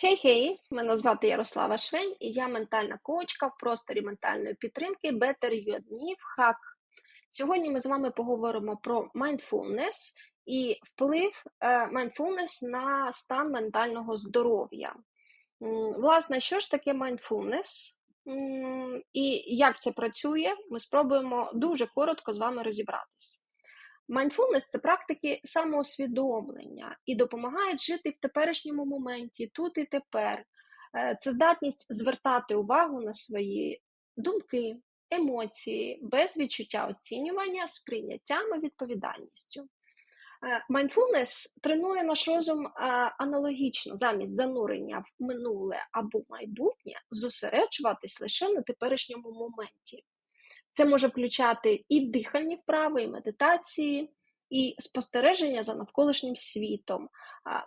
Хей-хей, мене звати Ярослава Швень, і я ментальна коучка в просторі ментальної підтримки Better You and Me в Hack. Сьогодні ми з вами поговоримо про mindfulness і вплив е, mindfulness на стан ментального здоров'я. Власне, що ж таке mindfulness і як це працює, ми спробуємо дуже коротко з вами розібратися. Mindfulness – це практики самоусвідомлення і допомагають жити в теперішньому моменті, тут і тепер. Е, це здатність звертати увагу на свої думки, емоції, без відчуття оцінювання, сприйняттям і відповідальністю. Mindfulness тренує наш розум е, аналогічно замість занурення в минуле або майбутнє, зосереджуватись лише на теперішньому моменті. Це може включати і дихальні вправи, і медитації, і спостереження за навколишнім світом,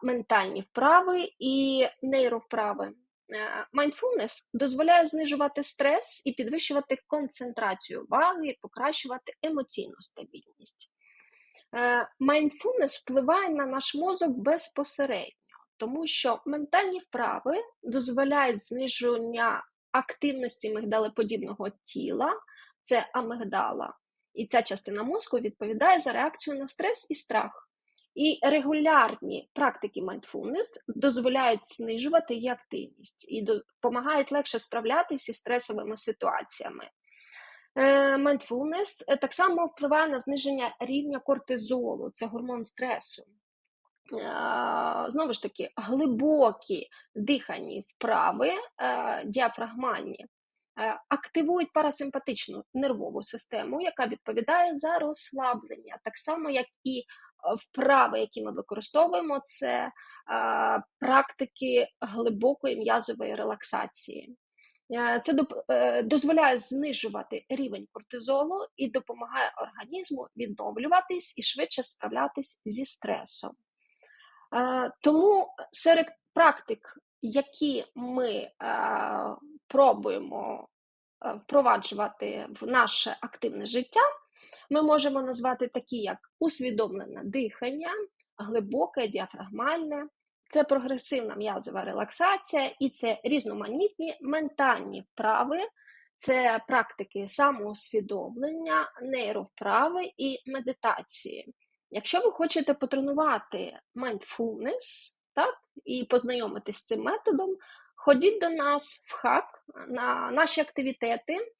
ментальні вправи і нейровправи. Mindfulness дозволяє знижувати стрес і підвищувати концентрацію уваги, покращувати емоційну стабільність. Mindfulness впливає на наш мозок безпосередньо, тому що ментальні вправи дозволяють зниження активності мигдалеподібного тіла, це амигдала. І ця частина мозку відповідає за реакцію на стрес і страх. І регулярні практики mindfulness дозволяють знижувати її активність і допомагають легше справлятися із стресовими ситуаціями. Е, mindfulness е, так само впливає на зниження рівня кортизолу, це гормон стресу. Е, знову ж таки, глибокі дихальні вправи, діафрагмальні, активують парасимпатичну нервову систему, яка відповідає за розслаблення, так само, як і е, вправи, які ми використовуємо, це е, практики глибокої м'язової релаксації. Це дозволяє знижувати рівень кортизолу і допомагає організму відновлюватись і швидше справлятись зі стресом. Тому серед практик, які ми пробуємо е, впроваджувати в наше активне життя, ми можемо назвати такі, як усвідомлене дихання, глибоке, діафрагмальне, це прогресивна м'язова релаксація і це різноманітні ментальні вправи, це практики самоусвідомлення, нейровправи і медитації. Якщо ви хочете потренувати mindfulness, так, і познайомитись з цим методом, Ходіть до нас в хак на наші активітети.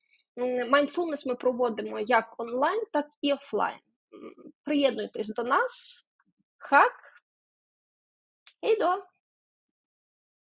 Mindfulness ми проводимо як онлайн, так і офлайн. Приєднуйтесь до нас, хак і до!